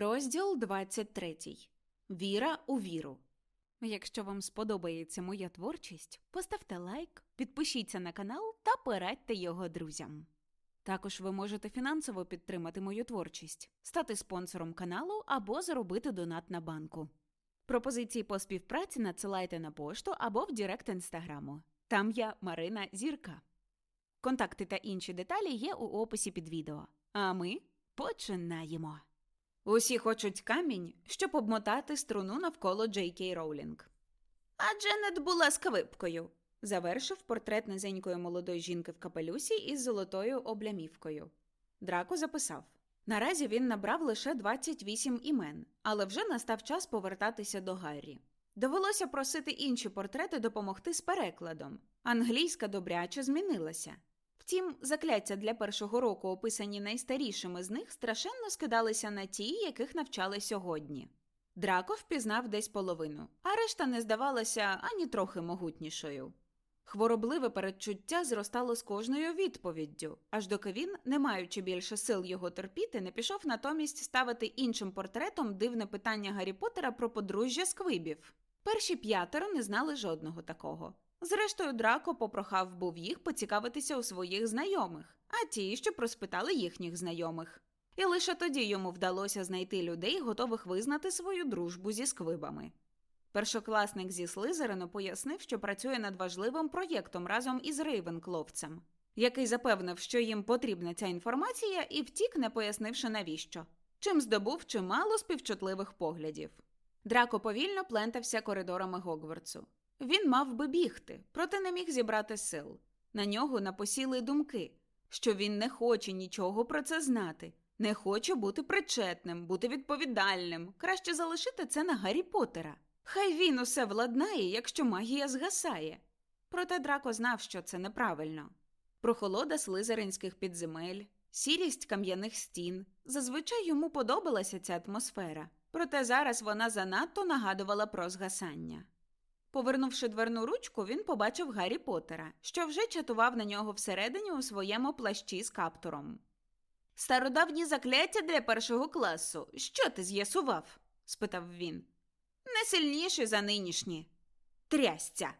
Розділ 23. Віра у віру. Якщо вам сподобається моя творчість, поставте лайк, підпишіться на канал та порадьте його друзям. Також ви можете фінансово підтримати мою творчість, стати спонсором каналу або зробити донат на банку. Пропозиції по співпраці надсилайте на пошту або в Директ інстаграму. Там я Марина Зірка. Контакти та інші деталі є у описі під відео. А ми починаємо. Усі хочуть камінь, щоб обмотати струну навколо Джей Кей Роулінг. А Дженет була сквипкою, завершив портрет низенької молодої жінки в капелюсі із золотою облямівкою. Драко записав. Наразі він набрав лише 28 імен, але вже настав час повертатися до Гаррі. Довелося просити інші портрети допомогти з перекладом. Англійська добряче змінилася. Втім, закляття для першого року, описані найстарішими з них, страшенно скидалися на ті, яких навчали сьогодні. Драко впізнав десь половину, а решта не здавалася ані трохи могутнішою. Хворобливе передчуття зростало з кожною відповіддю, аж доки він, не маючи більше сил його терпіти, не пішов натомість ставити іншим портретом дивне питання Гаррі Поттера про подружжя сквибів. Перші п'ятеро не знали жодного такого. Зрештою, Драко попрохав був їх поцікавитися у своїх знайомих, а ті, що проспитали їхніх знайомих. І лише тоді йому вдалося знайти людей, готових визнати свою дружбу зі сквибами. Першокласник зі Слизерину пояснив, що працює над важливим проєктом разом із Рейвенкловцем, який запевнив, що їм потрібна ця інформація, і втік, не пояснивши навіщо, чим здобув чимало співчутливих поглядів. Драко повільно плентався коридорами Гогвартсу. Він мав би бігти, проте не міг зібрати сил. На нього напосіли думки, що він не хоче нічого про це знати, не хоче бути причетним, бути відповідальним. Краще залишити це на Гаррі Поттера. Хай він усе владнає, якщо магія згасає. Проте Драко знав, що це неправильно. Прохолода слизеринських підземель, сірість кам'яних стін. Зазвичай йому подобалася ця атмосфера, проте зараз вона занадто нагадувала про згасання. Повернувши дверну ручку, він побачив Гаррі Поттера, що вже чатував на нього всередині у своєму плащі з каптуром. Стародавні закляття для першого класу. Що ти з'ясував? спитав він. Не сильніші за нинішні. Трясця.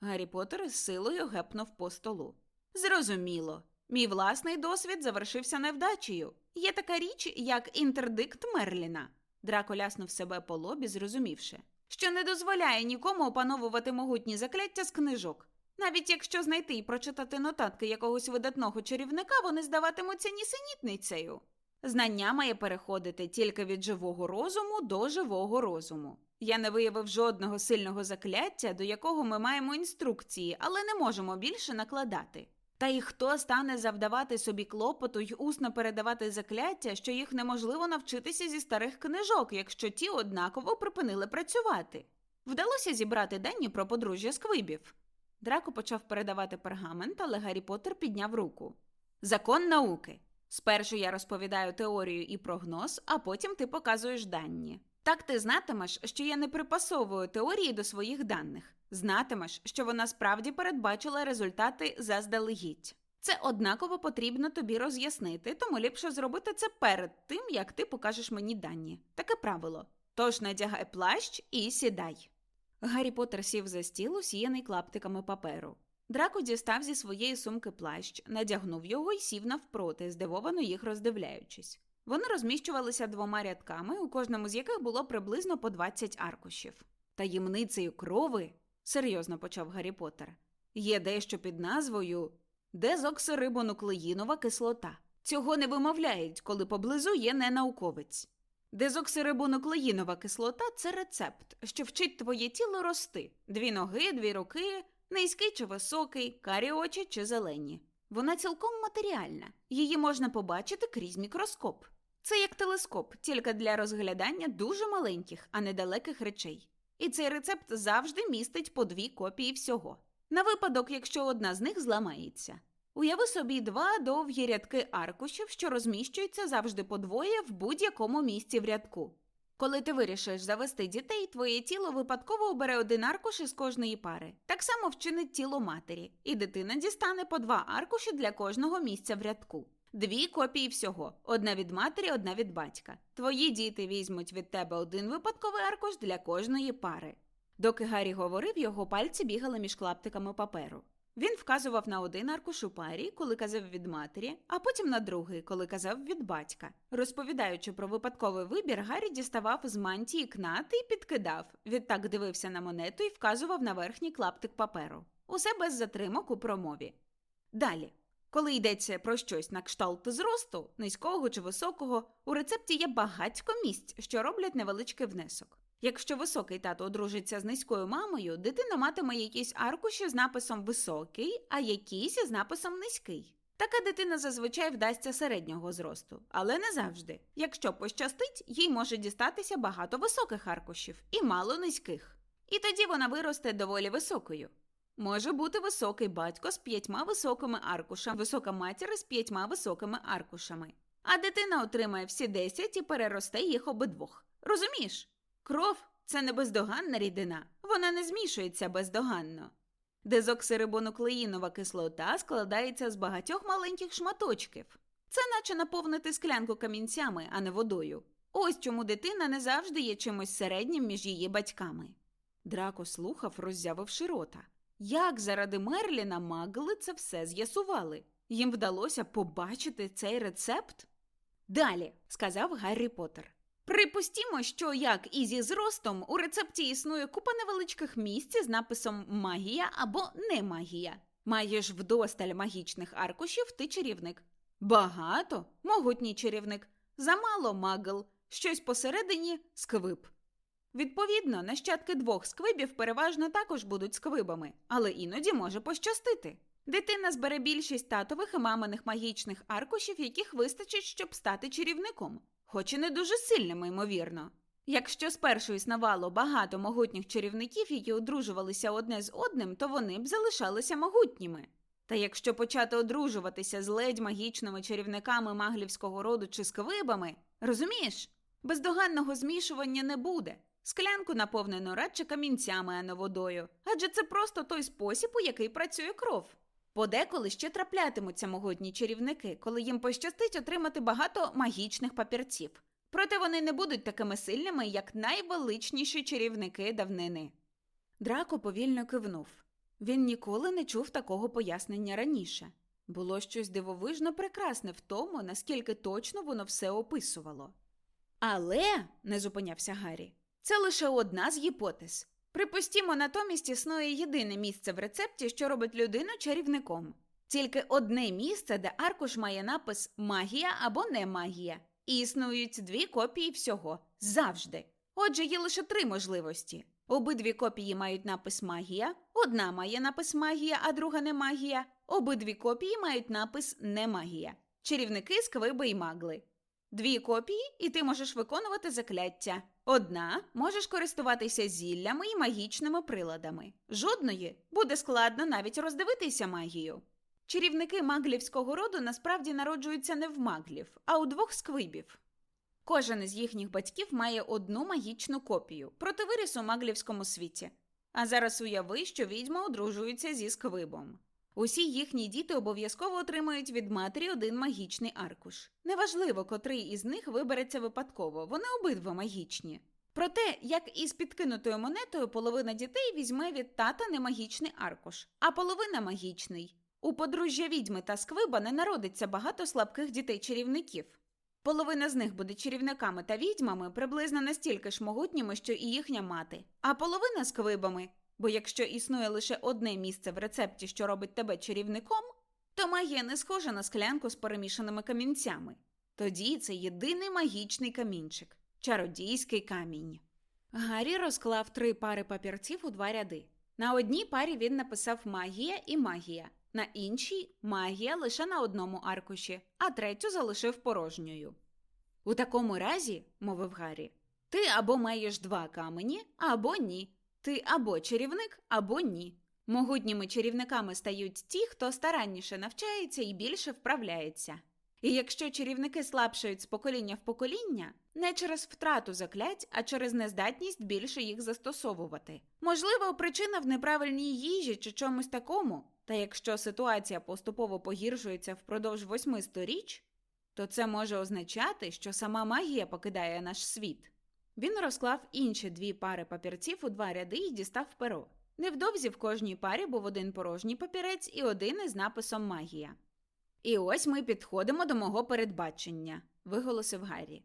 Гаррі Поттер з силою гепнув по столу. Зрозуміло. Мій власний досвід завершився невдачею. Є така річ, як інтердикт Мерліна. Драко ляснув себе по лобі, зрозумівши що не дозволяє нікому опановувати могутні закляття з книжок. Навіть якщо знайти і прочитати нотатки якогось видатного чарівника, вони здаватимуться нісенітницею. Знання має переходити тільки від живого розуму до живого розуму. Я не виявив жодного сильного закляття, до якого ми маємо інструкції, але не можемо більше накладати. Та й хто стане завдавати собі клопоту й усно передавати закляття, що їх неможливо навчитися зі старих книжок, якщо ті однаково припинили працювати. Вдалося зібрати дані про подружжя сквибів. Драко почав передавати пергамент, але Гаррі Поттер підняв руку. Закон науки. Спершу я розповідаю теорію і прогноз, а потім ти показуєш дані. Так ти знатимеш, що я не припасовую теорії до своїх даних. Знатимеш, що вона справді передбачила результати заздалегідь. Це однаково потрібно тобі роз'яснити, тому ліпше зробити це перед тим, як ти покажеш мені дані. Таке правило. Тож надягай плащ і сідай. Гаррі Поттер сів за стіл, усіяний клаптиками паперу. Драко дістав зі своєї сумки плащ, надягнув його і сів навпроти, здивовано їх роздивляючись. Вони розміщувалися двома рядками, у кожному з яких було приблизно по 20 аркушів. Таємницею крови, серйозно почав Гаррі Поттер, є дещо під назвою дезоксирибонуклеїнова кислота. Цього не вимовляють, коли поблизу є ненауковець. Дезоксирибонуклеїнова кислота це рецепт, що вчить твоє тіло рости: дві ноги, дві руки, низький чи високий, карі очі чи зелені. Вона цілком матеріальна, її можна побачити крізь мікроскоп. Це як телескоп, тільки для розглядання дуже маленьких, а недалеких речей. І цей рецепт завжди містить по дві копії всього. На випадок, якщо одна з них зламається. Уяви собі два довгі рядки аркушів, що розміщуються завжди по двоє в будь-якому місці в рядку. Коли ти вирішиш завести дітей, твоє тіло випадково обере один аркуш із кожної пари. Так само вчинить тіло матері, і дитина дістане по два аркуші для кожного місця в рядку. Дві копії всього: одна від матері, одна від батька. Твої діти візьмуть від тебе один випадковий аркуш для кожної пари. Доки Гаррі говорив, його пальці бігали між клаптиками паперу. Він вказував на один аркуш у парі, коли казав від матері, а потім на другий, коли казав від батька. Розповідаючи про випадковий вибір, Гаррі діставав з мантії кнати і підкидав. Відтак дивився на монету і вказував на верхній клаптик паперу. Усе без затримок у промові. Далі. Коли йдеться про щось на кшталт зросту, низького чи високого, у рецепті є багатько місць, що роблять невеличкий внесок. Якщо високий тато одружиться з низькою мамою, дитина матиме якісь аркуші з написом високий, а якісь із написом низький. Така дитина зазвичай вдасться середнього зросту, але не завжди. Якщо пощастить, їй може дістатися багато високих аркушів і мало низьких. І тоді вона виросте доволі високою. Може бути високий батько з п'ятьма високими аркушами, висока матір з п'ятьма високими аркушами. А дитина отримає всі десять і переросте їх обидвох. Розумієш? Кров це не бездоганна рідина, вона не змішується бездоганно. Дезоксирибонуклеїнова кислота складається з багатьох маленьких шматочків. Це наче наповнити склянку камінцями, а не водою. Ось чому дитина не завжди є чимось середнім між її батьками. Драко слухав, роззявивши рота. Як заради Мерліна магли це все з'ясували? Їм вдалося побачити цей рецепт? Далі, сказав Гаррі Поттер. Припустімо, що як і зі зростом у рецепті існує купа невеличких місць з написом магія або не магія. Маєш вдосталь магічних аркушів, ти чарівник. Багато могутній чарівник, замало магл, щось посередині сквиб. Відповідно, нащадки двох сквибів переважно також будуть сквибами, але іноді може пощастити. Дитина збере більшість татових і маминих магічних аркушів, яких вистачить, щоб стати чарівником, хоч і не дуже сильними, ймовірно. Якщо спершу існувало багато могутніх чарівників, які одружувалися одне з одним, то вони б залишалися могутніми. Та якщо почати одружуватися з ледь магічними чарівниками маглівського роду чи сквибами, розумієш, бездоганного змішування не буде. Склянку наповнено радше камінцями, а не водою, адже це просто той спосіб, у який працює кров. Подеколи ще траплятимуться могутні чарівники, коли їм пощастить отримати багато магічних папірців. Проте вони не будуть такими сильними, як найвеличніші чарівники давнини. Драко повільно кивнув. Він ніколи не чув такого пояснення раніше. Було щось дивовижно прекрасне в тому, наскільки точно воно все описувало. Але, не зупинявся Гаррі, це лише одна з гіпотез. Припустімо, натомість існує єдине місце в рецепті, що робить людину чарівником. Тільки одне місце, де аркуш має напис магія або не магія, і існують дві копії всього завжди. Отже, є лише три можливості. Обидві копії мають напис магія, одна має напис магія, а друга не магія. Обидві копії мають напис не магія. Чарівники, сквиби і магли. Дві копії, і ти можеш виконувати закляття. Одна можеш користуватися зіллями і магічними приладами. Жодної буде складно навіть роздивитися магію. Чарівники маглівського роду насправді народжуються не в маглів, а у двох сквибів. Кожен із їхніх батьків має одну магічну копію противиріс у маглівському світі. А зараз уяви, що відьма одружується зі сквибом. Усі їхні діти обов'язково отримають від матері один магічний аркуш. Неважливо, котрий із них вибереться випадково, вони обидва магічні. Проте, як і з підкинутою монетою, половина дітей візьме від тата немагічний аркуш, а половина магічний. У подружжя відьми та сквиба не народиться багато слабких дітей-чарівників. Половина з них буде чарівниками та відьмами приблизно настільки ж могутніми, що і їхня мати, а половина сквибами. Бо якщо існує лише одне місце в рецепті, що робить тебе чарівником, то магія не схожа на склянку з перемішаними камінцями. Тоді це єдиний магічний камінчик чародійський камінь. Гаррі розклав три пари папірців у два ряди. На одній парі він написав магія і магія, на іншій магія лише на одному аркуші, а третю залишив порожньою. У такому разі, мовив Гаррі, ти або маєш два камені, або ні. Ти або чарівник, або ні. Могутніми чарівниками стають ті, хто старанніше навчається і більше вправляється. І якщо чарівники слабшають з покоління в покоління, не через втрату заклять, а через нездатність більше їх застосовувати. Можливо, причина в неправильній їжі чи чомусь такому. Та якщо ситуація поступово погіршується впродовж восьми сторіч, то це може означати, що сама магія покидає наш світ. Він розклав інші дві пари папірців у два ряди і дістав перо. Невдовзі в кожній парі був один порожній папірець і один із написом Магія. І ось ми підходимо до мого передбачення, виголосив Гаррі.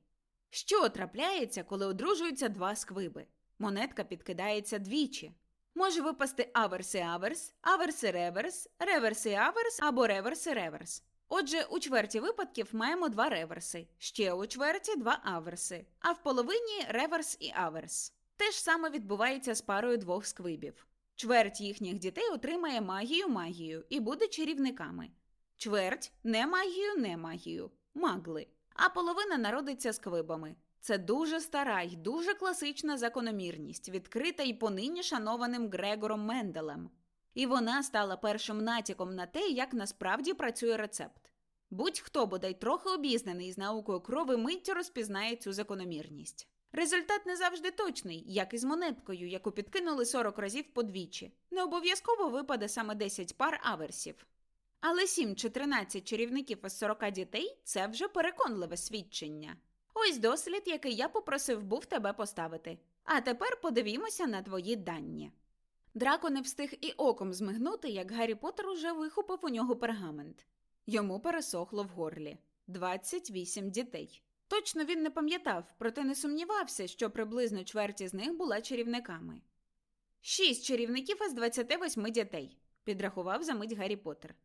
Що трапляється, коли одружуються два сквиби? Монетка підкидається двічі. Може випасти аверс і аверс, аверс і реверс, реверс і аверс або реверс і реверс. Отже, у чверті випадків маємо два реверси, ще у чверті два аверси, а в половині реверс і аверс. Те ж саме відбувається з парою двох сквибів. Чверть їхніх дітей отримає магію магію і буде чарівниками. Чверть не магію, не магію, магли. А половина народиться сквибами. Це дуже стара й дуже класична закономірність, відкрита й понині шанованим Грегором Менделем. І вона стала першим натяком на те, як насправді працює рецепт. Будь-хто бодай трохи обізнаний з наукою крови миттю розпізнає цю закономірність. Результат не завжди точний, як і з монеткою, яку підкинули 40 разів подвічі. Не обов'язково випаде саме 10 пар аверсів. Але 7 чи 13 чарівників із 40 дітей це вже переконливе свідчення. Ось дослід, який я попросив був тебе поставити. А тепер подивімося на твої дані. Драко не встиг і оком змигнути, як Гаррі Поттер уже вихопив у нього пергамент. Йому пересохло в горлі 28 дітей. Точно він не пам'ятав, проте не сумнівався, що приблизно чверть з них була чарівниками. Шість чарівників із 28 дітей, підрахував за мить Гаррі Поттер.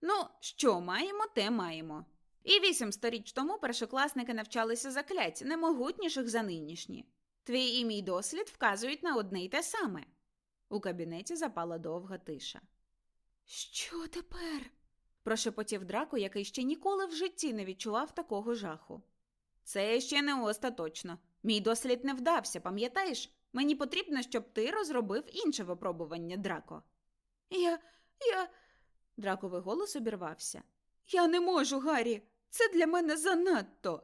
Ну, що маємо, те маємо. І вісім сторіч тому першокласники навчалися заклять, не могутніших за нинішні. Твій і мій дослід вказують на одне й те саме. У кабінеті запала довга тиша. Що тепер? Прошепотів драко, який ще ніколи в житті не відчував такого жаху. Це ще не остаточно. Мій дослід не вдався, пам'ятаєш? Мені потрібно, щоб ти розробив інше випробування, драко. Я. я. Драковий голос обірвався. Я не можу, Гаррі. Це для мене занадто.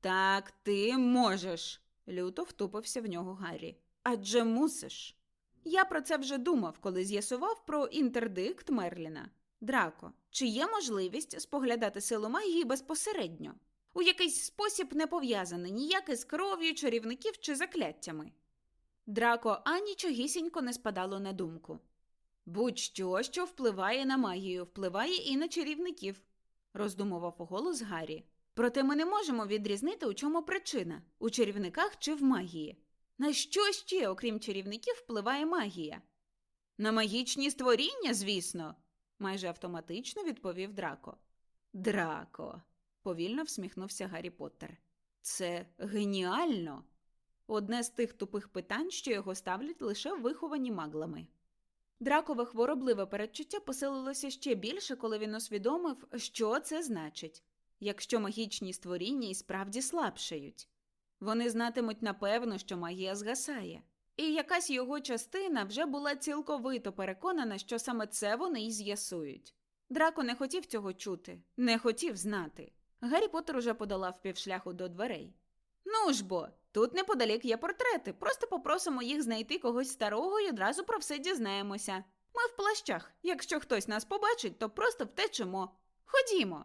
Так, ти можеш, люто втупився в нього Гаррі. Адже мусиш. Я про це вже думав, коли з'ясував про інтердикт Мерліна. Драко, чи є можливість споглядати силу магії безпосередньо? У якийсь спосіб не пов'язаний ніяк із кров'ю чарівників чи закляттями. Драко анічогісінько не спадало на думку. Будь-що, що впливає на магію, впливає і на чарівників, роздумував голос Гаррі. Проте ми не можемо відрізнити, у чому причина у чарівниках чи в магії. На що ще, окрім чарівників, впливає магія? На магічні створіння, звісно, майже автоматично відповів Драко. Драко, повільно всміхнувся Гаррі Поттер. Це геніально. Одне з тих тупих питань, що його ставлять лише виховані маглами. Дракове хворобливе передчуття посилилося ще більше, коли він усвідомив, що це значить, якщо магічні створіння і справді слабшають. Вони знатимуть напевно, що магія згасає. І якась його частина вже була цілковито переконана, що саме це вони й з'ясують. Драко не хотів цього чути, не хотів знати. Гаррі Поттер уже подолав півшляху до дверей. Ну ж бо, тут неподалік є портрети, просто попросимо їх знайти когось старого і одразу про все дізнаємося. Ми в плащах. Якщо хтось нас побачить, то просто втечемо. Ходімо.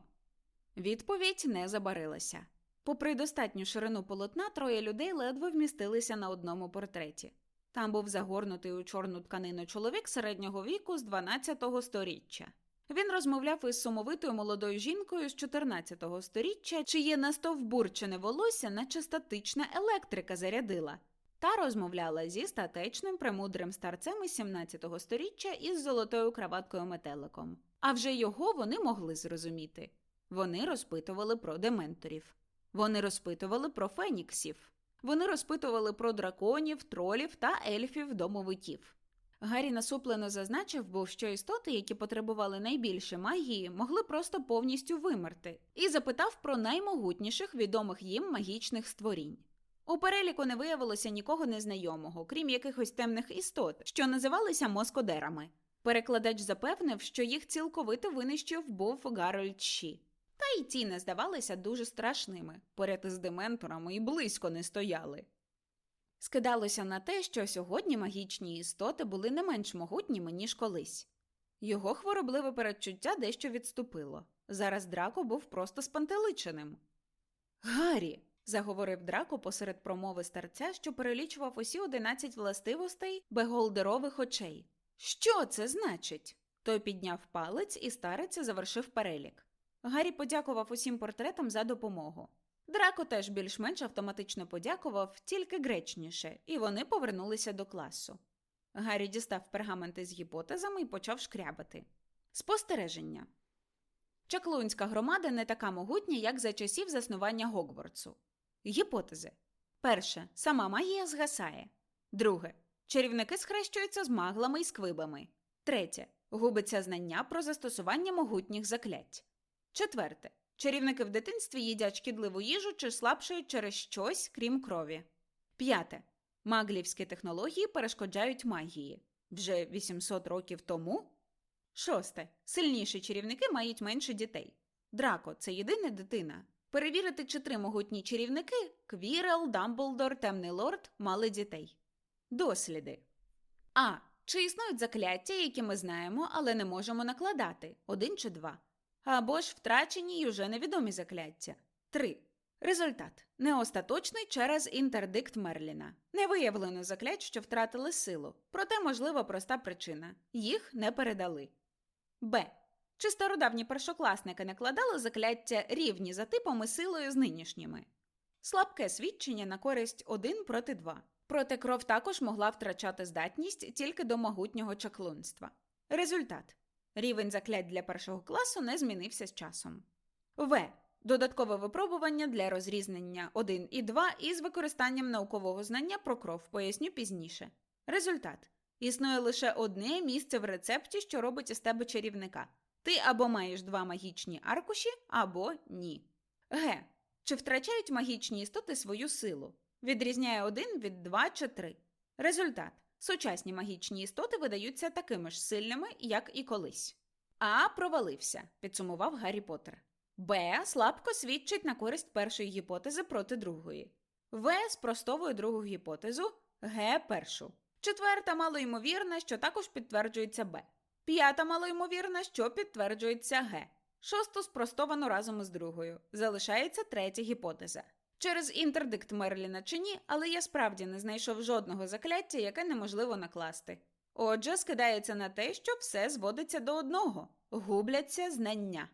Відповідь не забарилася. Попри достатню ширину полотна, троє людей ледве вмістилися на одному портреті. Там був загорнутий у чорну тканину чоловік середнього віку з 12-го сторіччя. Він розмовляв із сумовитою молодою жінкою з 14-го сторіччя, чиє настовбурчене волосся, наче статична електрика зарядила, та розмовляла зі статечним премудрим старцем із 17-го сторіччя із золотою краваткою метеликом. А вже його вони могли зрозуміти. Вони розпитували про дементорів. Вони розпитували про феніксів. Вони розпитували про драконів, тролів та ельфів домовиків. Гаррі насуплено зазначив був, що істоти, які потребували найбільше магії, могли просто повністю вимерти, і запитав про наймогутніших відомих їм магічних створінь. У переліку не виявилося нікого незнайомого, крім якихось темних істот, що називалися москодерами. Перекладач запевнив, що їх цілковито винищив був Гарольд Ші. Та Хай ті не здавалися дуже страшними, поряд із дементорами і близько не стояли. Скидалося на те, що сьогодні магічні істоти були не менш могутніми, ніж колись. Його хворобливе передчуття дещо відступило. Зараз Драко був просто спантеличеним. Гаррі, заговорив Драко посеред промови старця, що перелічував усі одинадцять властивостей беголдерових очей. Що це значить? Той підняв палець і старець завершив перелік. Гаррі подякував усім портретам за допомогу. Драко теж більш-менш автоматично подякував, тільки гречніше, і вони повернулися до класу. Гаррі дістав пергаменти з гіпотезами і почав шкрябати. Спостереження. Чаклунська громада не така могутня, як за часів заснування Гогвартсу. Гіпотези. Перше. Сама магія згасає. Друге. Чарівники схрещуються з маглами і сквибами. Третє. Губиться знання про застосування могутніх заклять. Четверте. Чарівники в дитинстві їдять шкідливу їжу чи слабшають через щось, крім крові. П'яте. Маглівські технології перешкоджають магії. Вже 800 років тому. Шосте. Сильніші чарівники мають менше дітей. Драко це єдина дитина. Перевірити, чи три могутні чарівники Квірел, Дамблдор, Темний Лорд мали дітей. Досліди. А. Чи існують закляття, які ми знаємо, але не можемо накладати один чи два. Або ж втрачені й уже невідомі закляття. 3. Результат не остаточний через інтердикт Мерліна. Не виявлено заклять, що втратили силу, проте можлива проста причина їх не передали. Б. Чи стародавні першокласники накладали закляття рівні за типом силою з нинішніми? Слабке свідчення на користь 1 проти 2. Проте кров також могла втрачати здатність тільки до могутнього чаклунства. Результат рівень заклять для першого класу не змінився з часом. В. Додаткове випробування для розрізнення 1 і 2 із використанням наукового знання про кров поясню пізніше. Результат існує лише одне місце в рецепті, що робить із тебе чарівника. Ти або маєш два магічні аркуші, або ні. Г. Чи втрачають магічні істоти свою силу? Відрізняє один від 2 чи 3. Результат сучасні магічні істоти видаються такими ж сильними, як і колись. А провалився, підсумував Гаррі Поттер. Б. Слабко свідчить на користь першої гіпотези проти другої. В. Спростовує другу гіпотезу, Г. Першу. Четверта малоймовірна, що також підтверджується Б. П'ята малоймовірна, що підтверджується Г. Шосту спростовано разом із другою. Залишається третя гіпотеза. Через інтердикт Мерліна чи ні, але я справді не знайшов жодного закляття, яке неможливо накласти. Отже, скидається на те, що все зводиться до одного губляться знання.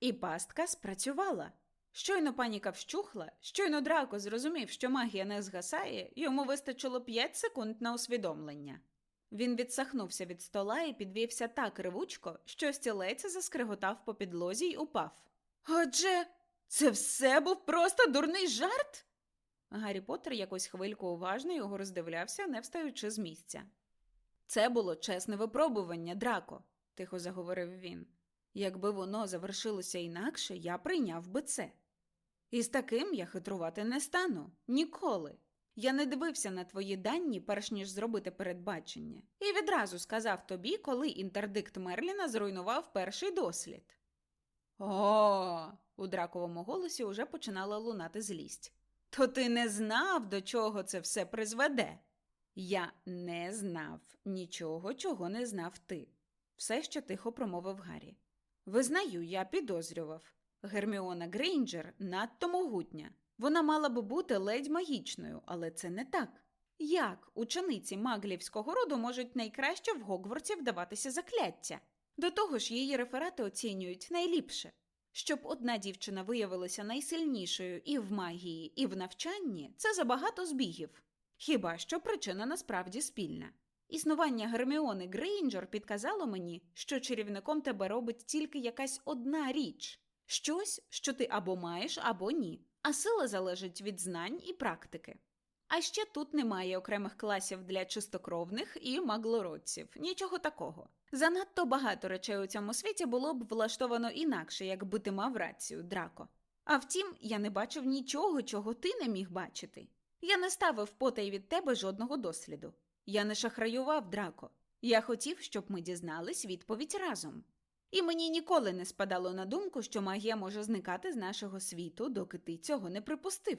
І пастка спрацювала. Щойно паніка вщухла, щойно Драко зрозумів, що магія не згасає, йому вистачило 5 секунд на усвідомлення. Він відсахнувся від стола і підвівся так ривучко, що стілець заскриготав по підлозі й упав. Отже, це все був просто дурний жарт? Гаррі Поттер якось хвильку уважно його роздивлявся, не встаючи з місця. Це було чесне випробування, Драко, тихо заговорив він. Якби воно завершилося інакше, я прийняв би це. І з таким я хитрувати не стану ніколи. Я не дивився на твої дані, перш ніж зробити передбачення, і відразу сказав тобі, коли інтердикт Мерліна зруйнував перший дослід. О, у драковому голосі уже починала лунати злість. То ти не знав, до чого це все призведе? Я не знав нічого, чого не знав ти. Все, що тихо промовив Гаррі. Визнаю, я підозрював. Герміона Грейнджер надто могутня. Вона мала би бути ледь магічною, але це не так. Як учениці маглівського роду можуть найкраще в Гогвартсі вдаватися закляття? До того ж, її реферати оцінюють найліпше. Щоб одна дівчина виявилася найсильнішою і в магії, і в навчанні, це забагато збігів. Хіба що причина насправді спільна. Існування Герміони Грейнджер підказало мені, що чарівником тебе робить тільки якась одна річ щось, що ти або маєш, або ні, а сила залежить від знань і практики. А ще тут немає окремих класів для чистокровних і маглородців, нічого такого. Занадто багато речей у цьому світі було б влаштовано інакше, якби ти мав рацію, Драко. А втім, я не бачив нічого, чого ти не міг бачити. Я не ставив потай від тебе жодного досліду. Я не шахраював, Драко. Я хотів, щоб ми дізнались відповідь разом. І мені ніколи не спадало на думку, що магія може зникати з нашого світу, доки ти цього не припустив.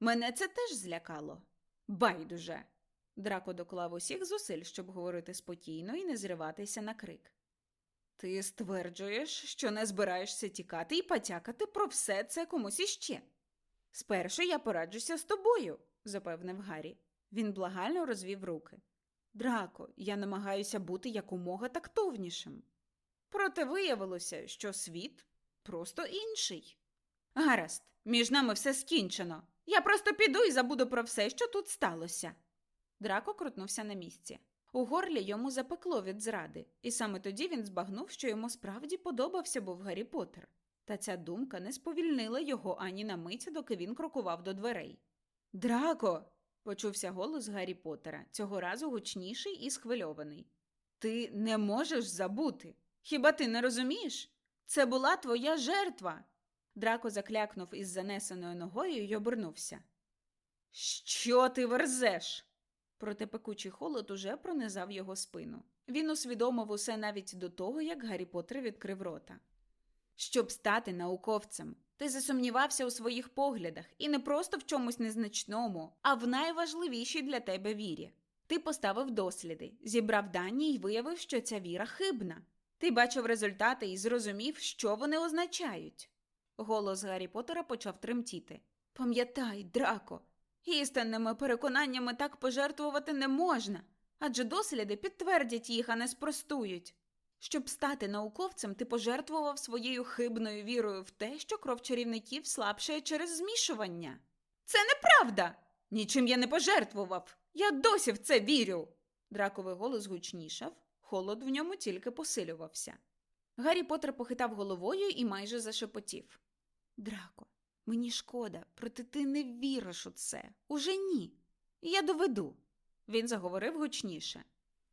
Мене це теж злякало. Байдуже. Драко доклав усіх зусиль, щоб говорити спокійно і не зриватися на крик. Ти стверджуєш, що не збираєшся тікати і потякати про все це комусь іще. Спершу я пораджуся з тобою, запевнив Гаррі. Він благально розвів руки. Драко, я намагаюся бути якомога тактовнішим. Проте виявилося, що світ просто інший. Гаразд, між нами все скінчено. Я просто піду і забуду про все, що тут сталося. Драко крутнувся на місці. У горлі йому запекло від зради, і саме тоді він збагнув, що йому справді подобався був Гаррі Поттер. Та ця думка не сповільнила його ані на мить, доки він крокував до дверей. Драко. почувся голос Гаррі Поттера, цього разу гучніший і схвильований. Ти не можеш забути. Хіба ти не розумієш? Це була твоя жертва. Драко заклякнув із занесеною ногою і обернувся. Що ти верзеш? Проте пекучий холод уже пронизав його спину. Він усвідомив усе навіть до того, як Гаррі Поттер відкрив рота. Щоб стати науковцем, ти засумнівався у своїх поглядах і не просто в чомусь незначному, а в найважливішій для тебе вірі. Ти поставив досліди, зібрав дані і виявив, що ця віра хибна. Ти бачив результати і зрозумів, що вони означають. Голос Гаррі Поттера почав тремтіти. Пам'ятай, драко, істинними переконаннями так пожертвувати не можна, адже досліди підтвердять їх, а не спростують. Щоб стати науковцем, ти пожертвував своєю хибною вірою в те, що кров чарівників слабшає через змішування. Це неправда. Нічим я не пожертвував. Я досі в це вірю. Драковий голос гучнішав, холод в ньому тільки посилювався. Гаррі Поттер похитав головою і майже зашепотів. Драко, мені шкода, проте ти не віриш у це. Уже ні. Я доведу. Він заговорив гучніше.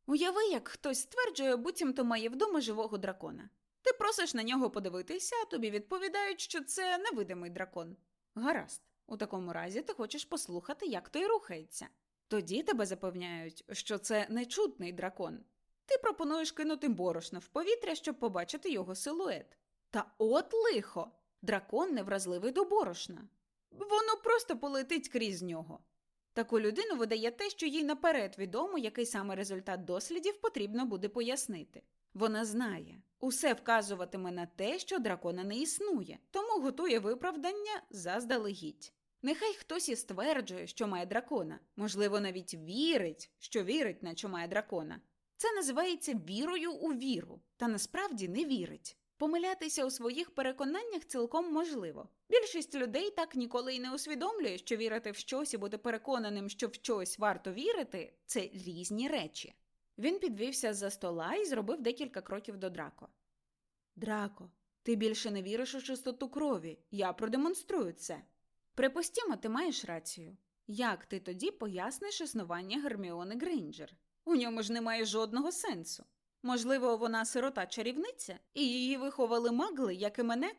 Уяви, як хтось стверджує, буцімто має вдома живого дракона. Ти просиш на нього подивитися, а тобі відповідають, що це невидимий дракон. Гаразд, у такому разі ти хочеш послухати, як той рухається. Тоді тебе запевняють, що це нечутний дракон. Ти пропонуєш кинути борошно в повітря, щоб побачити його силует. Та от лихо! Дракон невразливий до борошна. Воно просто полетить крізь нього. Таку людину видає те, що їй наперед відомо, який саме результат дослідів потрібно буде пояснити. Вона знає, усе вказуватиме на те, що дракона не існує, тому готує виправдання заздалегідь. Нехай хтось і стверджує, що має дракона, можливо, навіть вірить, що вірить, наче має дракона. Це називається вірою у віру, та насправді не вірить. Помилятися у своїх переконаннях цілком можливо. Більшість людей так ніколи й не усвідомлює, що вірити в щось і бути переконаним, що в щось варто вірити це різні речі. Він підвівся з-за стола і зробив декілька кроків до Драко. Драко, ти більше не віриш у чистоту крові. Я продемонструю це. Припустімо, ти маєш рацію. Як ти тоді поясниш існування Герміони Грейнджер? У ньому ж немає жодного сенсу. Можливо, вона сирота чарівниця, і її виховали магли, як і мене.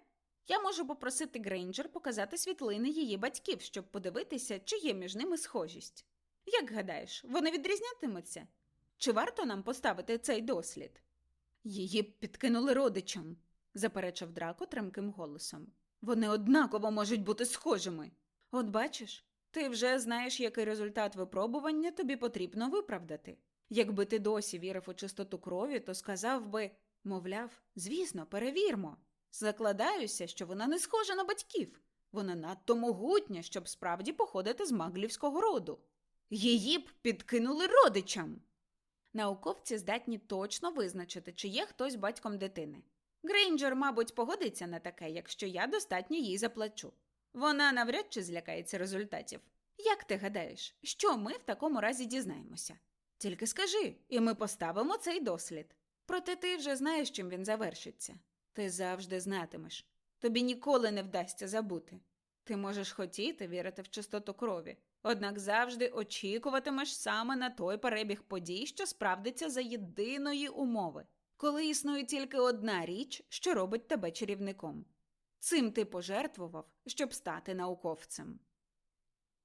Я можу попросити Грейнджер показати світлини її батьків, щоб подивитися, чи є між ними схожість. Як гадаєш, вони відрізнятимуться? Чи варто нам поставити цей дослід? Її підкинули родичам, заперечив Драко тремким голосом. Вони однаково можуть бути схожими. От бачиш, ти вже знаєш, який результат випробування тобі потрібно виправдати. Якби ти досі вірив у чистоту крові, то сказав би, мовляв, звісно, перевірмо. Закладаюся, що вона не схожа на батьків. Вона надто могутня, щоб справді походити з маглівського роду. Її б підкинули родичам. Науковці здатні точно визначити, чи є хтось батьком дитини. Грейнджер, мабуть, погодиться на таке, якщо я достатньо їй заплачу. Вона навряд чи злякається результатів. Як ти гадаєш, що ми в такому разі дізнаємося? Тільки скажи, і ми поставимо цей дослід. Проте ти вже знаєш, чим він завершиться. Ти завжди знатимеш. Тобі ніколи не вдасться забути. Ти можеш хотіти вірити в чистоту крові, однак завжди очікуватимеш саме на той перебіг подій, що справдиться за єдиної умови, коли існує тільки одна річ, що робить тебе чарівником. Цим ти пожертвував, щоб стати науковцем.